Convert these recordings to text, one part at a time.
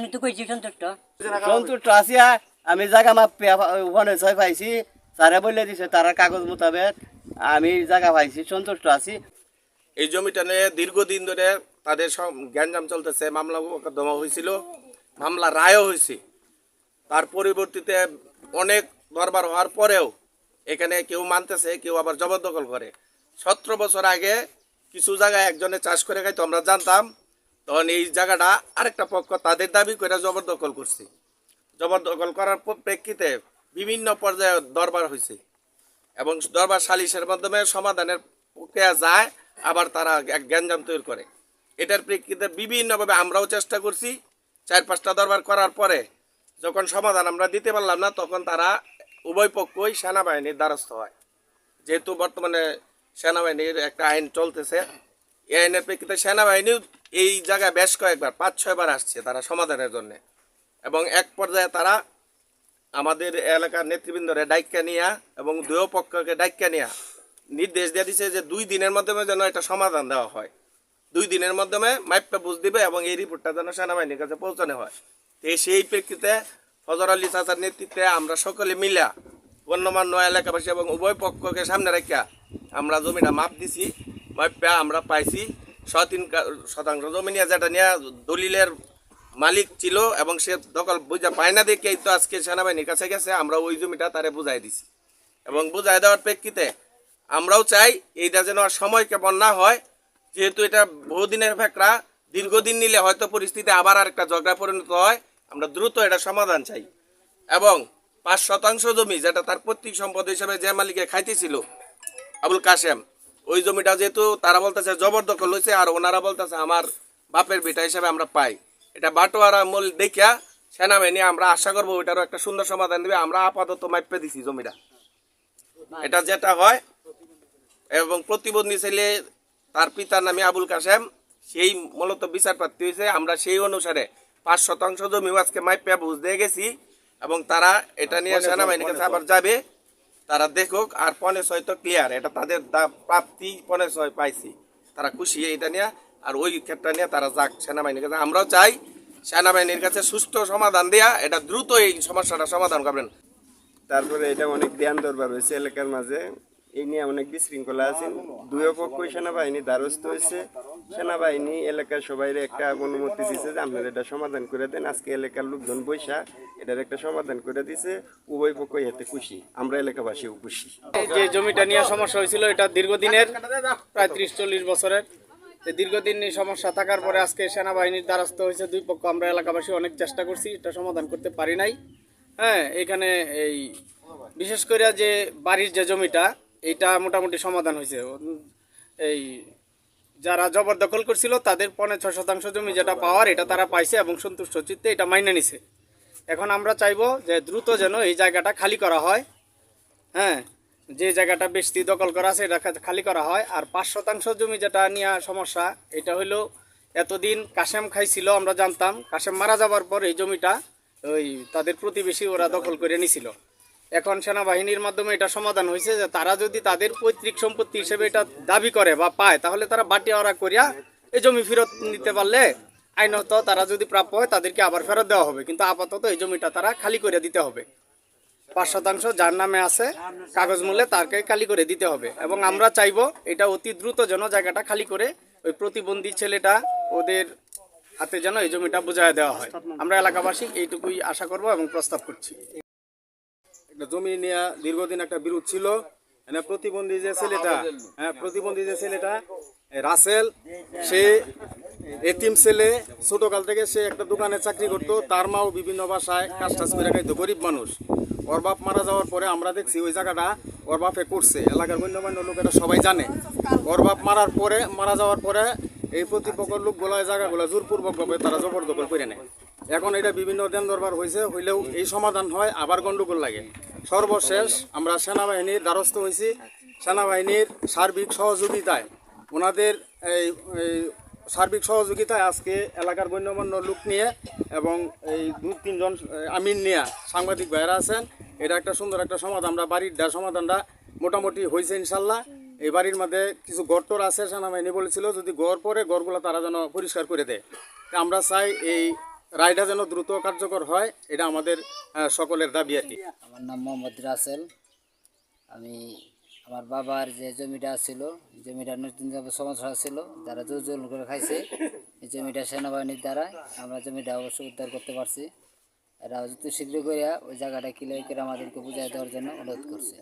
আমি তো কইছি সন্তুষ্ট সন্তুষ্ট আছি আমি জায়গা মাপ ওখানে ছয় পাইছি। স্যারে বলে দিছে তারা কাগজ মোতাবেক। আমি জায়গা পাইছি সন্তুষ্ট আছি এই জমিটা নিয়ে দীর্ঘদিন ধরে তাদের সব গ্যাঞ্জাম চলতেছে মামলা মোকদ্দমা হয়েছিল মামলা রায়ও হয়েছে। তার পরিবর্তিতে অনেক দরবার হওয়ার পরেও এখানে কেউ মানতেছে কেউ আবার জবরদখল করে। সতেরো বছর আগে কিছু জায়গায় একজনে চাষ করে খাইতো আমরা জানতাম তখন এই জায়গাটা আরেকটা পক্ষ তাদের দাবি করে জবরদখল করছে। জবরদখল করার প্রেক্ষিতে বিভিন্ন পর্যায়ে দরবার হয়েছে এবং দরবার সালিশের মাধ্যমে সমাধানের প্রক্রিয়া যায়, আবার তারা গ্যাঞ্জাম তৈরি করে। এটার প্রেক্ষিতে বিভিন্নভাবে আমরাও চেষ্টা করছি। চার পাঁচটা দরবার করার পরে যখন সমাধান আমরা দিতে পারলাম না, তখন তারা উভয় পক্ষই সেনাবাহিনীর দ্বারস্থ হয়। যেহেতু বর্তমানে সেনাবাহিনীর একটা আইন চলতেছে আইনের প্রেক্ষিতে সেনাবাহিনীও এই জায়গায় বেশ কয়েকবার, পাঁচ, ছয়বার আসছে তারা সমাধানের জন্য। এবং এক পর্যায়ে তারা আমাদের এলাকার নেতৃবৃন্দরে ডাইকা নিয়া এবং দুই পক্ষকে ডাইকা নিয়া নির্দেশ দিয়ে দিছে যে দুই দিনের মাধ্যমে যেন এটা সমাধান দেওয়া হয়। দুই দিনের মাধ্যমে মাইপটা বুঝ দিবে এবং এই রিপোর্টটা যেন সেনাবাহিনীর কাছে পৌঁছানো হয়। তো সেই প্রেক্ষিতে ফজর আলী চাচার নেতৃত্বে আমরা সকলে মিলা গণ্যমান্য এলাকাবাসী এবং উভয় পক্ষকে সামনে রাখিয়া আমরা জমিটা মাপ দিছি। আমরা পাইছি। শতিন শতাংশ জমি নিয়ে যেটা নিয়ে দলিলের মালিক ছিল এবং সে দখল বুঝা পায় না দেখেই তো আজকে সেনাবাহিনীর কাছে গেছে, আমরা ওই জমিটা তারে বুঝাই দিছি। এবং বুঝাই দেওয়ার প্রেক্ষিতে আমরাও চাই এইটা যেন আর সময় কেমন না হয়, যেহেতু এটা বহুদিনের ফেকরা, দীর্ঘদিন নিলে হয়তো পরিস্থিতি আবার আরেকটা ঝগড়া পরিণত হয়, আমরা দ্রুত এটা সমাধান চাই। এবং পাঁচ শতাংশ জমি যেটা তার পৈতৃক সম্পদ হিসেবে যে মালিকে খাইতেছিল, আবুল কাশেম ওই জমিটা যেহেতু তারা বলতেছে জবরদখল হয়েছে আর ওনারা বলতেছে আমার বাপের বেটা হিসেবে আমরা পাই। এটা বাটোয়ারা মূল দেখিয়া সেনাবাহিনী আমরা আশা করব ওইটারও একটা সুন্দর সমাধান দেবে। আমরা আপাতত মাইপে দিছি জমিটা। এটা যেটা হয় এবং প্রতিবন্ধী ছেলে তার পিতার নামে আবুল কাসেম সেই মূলত বিচার প্রার্থী হয়েছে আমরা সেই অনুসারে পাঁচ শতাংশ জমি আজকে মাইপে বুঝ দিয়ে গেছি এবং তারা এটা নিয়ে সেনাবাহিনীর কাছে আবার যাবে। তারা দেখুক আর পনে ছয় তো ক্লিয়ার এটা তাদের প্রাপ্তি পনে ছয় পাইছি। তারা খুশি এটা নিয়ে, আর ওই ক্ষেত্রে নিয়ে তারা যাক সেনাবাহিনীর কাছে। আমরাও চাই সেনাবাহিনীর কাছে সুস্থ সমাধান দেয়া, এটা দ্রুত এই সমস্যাটা সমাধান করবেন। তারপরে এটা অনেক ধ্যান দরবার হয়েছে এলাকার মাঝে। এই নিয়ে অনেক বিশৃঙ্খলা আছে। দুই পক্ষই সেনাবাহিনী দ্বারস্থ হয়েছে। সেনাবাহিনী এলাকার সবাই একটা অনুমতি দিছে যে আপনারা এটা সমাধান করে দেন। আজকে এলাকার লোকজন বৈশা এটার একটা সমাধান করে দিছে উভয় পক্ষই এতে খুশি। আমরা এলাকাবাসীও খুশি। যে জমিটা নিয়ে সমস্যা হয়েছিল, এটা দীর্ঘদিনের, প্রায় ত্রিশ চল্লিশ বছরের। দীর্ঘদিন এই সমস্যা থাকার পরে আজকে সেনাবাহিনীর দ্বারস্থ হয়েছে দুই পক্ষ। আমরা এলাকাবাসী অনেক চেষ্টা করছি, এটা সমাধান করতে পারি নাই। হ্যাঁ এখানে এই, বিশেষ করে যে বাড়ির যে জমিটা এটা মোটামুটি সমাধান হয়েছে। এই যারা জবরদখল করছিল, তাদের পনেরো ছয় শতাংশ জমি যেটা পাওয়ার, এটা তারা পাইছে এবং সন্তুষ্ট চিত্তে এটা মাইনে নিছে। এখন আমরা চাইব যে দ্রুত যেন এই জায়গাটা খালি করা হয়। হ্যাঁ যে জায়গাটা বেশি দখল করা আছে, এটা খালি করা হয়। আর পাঁচ শতাংশ জমি যেটা নিয়ে সমস্যা, এটা হলো এতদিন কাশেম খাইছিল, আমরা জানতাম। কাশেম মারা যাওয়ার পর এই জমিটা ওই তাদের প্রতিবেশী ওরা দখল করে নিছিল। এখন সেনাবাহিনীর মাধ্যমে এটা সমাধান হয়েছে যে তারা যদি তাদের পৈতৃক সম্পত্তি হিসেবে এটা দাবি করে বা পায়, তাহলে তারা বাটিয়ারা করিয়া এই জমি ফেরত নিতে পারলে আইনত তারা যদি প্রাপ্য হয় তাদেরকে আবার ফেরত দেওয়া হবে। কিন্তু আপাতত এই জমিটা তারা খালি করে দিতে হবে। পাঁচ শতাংশ যার নামে আছে, কাগজ মূল্যে তাকে খালি করে দিতে হবে। এবং আমরা চাইব এটা অতি দ্রুত যেন জায়গাটা খালি করে ওই প্রতিবন্ধী ছেলেটা ওদের হাতে যেন এই জমিটা বুঝায় দেওয়া হয়। আমরা এলাকাবাসী এইটুকুই আশা করব এবং প্রস্তাব করছি। একটা জমি নিয়ে দীর্ঘদিন একটা বিরোধ ছিল। প্রতিবন্ধী যে ছেলেটা হ্যাঁ প্রতিবন্ধী যে ছেলেটা রাসেল, সে এতিম ছেলে, ছোটকাল থেকে সে একটা দোকানে চাকরি করতো। তার মাও বিভিন্ন বাসায় কাজ টাজ করে খাইতো, গরিব মানুষ। ওর বাপ মারা যাওয়ার পরে আমরা দেখছি ওই জায়গাটা ওর বাপে করছে। এলাকার গণ্যমান্য লোকেরা সবাই জানে। ওর বাপ মারার পরে, মারা যাওয়ার পরে এই প্রতিপক্ষ লোকগুলো জায়গাগুলো জোরপূর্বকভাবে তারা জবরদখল করে নেয়। এখন এটা বিভিন্ন দেন দরবার হয়েছে হইলেও এই সমাধান হয়, আবার গন্ডগোল লাগে। সর্বশেষ আমরা সেনাবাহিনীর দ্বারস্থ হয়েছি। সেনাবাহিনীর সার্বিক সহযোগিতায়। ওনাদের এই সার্বিক সহযোগিতায় আজকে এলাকার গণ্যমান্য লোক নিয়ে এবং এই দু, তিনজন আমিন নিয়ে সাংবাদিক ভাইয়েরা আছেন। এটা একটা সুন্দর একটা সমাধান। আমরা বাড়ির সমাধানটা মোটামুটি হয়েছে ইনশাল্লাহ। এই বাড়ির মধ্যে কিছু গড়টর আছে, সেনাবাহিনী বলেছিল, যদি গড় পরে গড়গুলো তারা যেন পরিষ্কার করে দেয়। আমরা চাই এই রায়টা যেন দ্রুত কার্যকর হয়, এটা আমাদের সকলের দাবি আর কি। আমার নাম মোহাম্মদ রাসেল। আমি আমার বাবার যে জমিটা ছিল জমিটা নতুন সমস্যা ছিল, যারা জোর জোর করে খাইছে, এই জমিটা সেনাবাহিনীর দ্বারা আমরা জমিটা অবশ্য উদ্ধার করতে পারছি। এরা যত শীঘ্র করিয়া ওই জায়গাটা ক্লিয়ার করে আমাদেরকে বুঝাই দেওয়ার জন্য অনুরোধ করছে।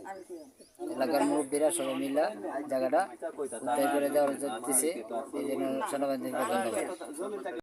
এলাকার মুরব্বীরা সবাই মিলা জায়গাটা উদ্ধার করে দেওয়ার দিছে, এই জন্য সেনাবাহিনীকে ধন্যবাদ।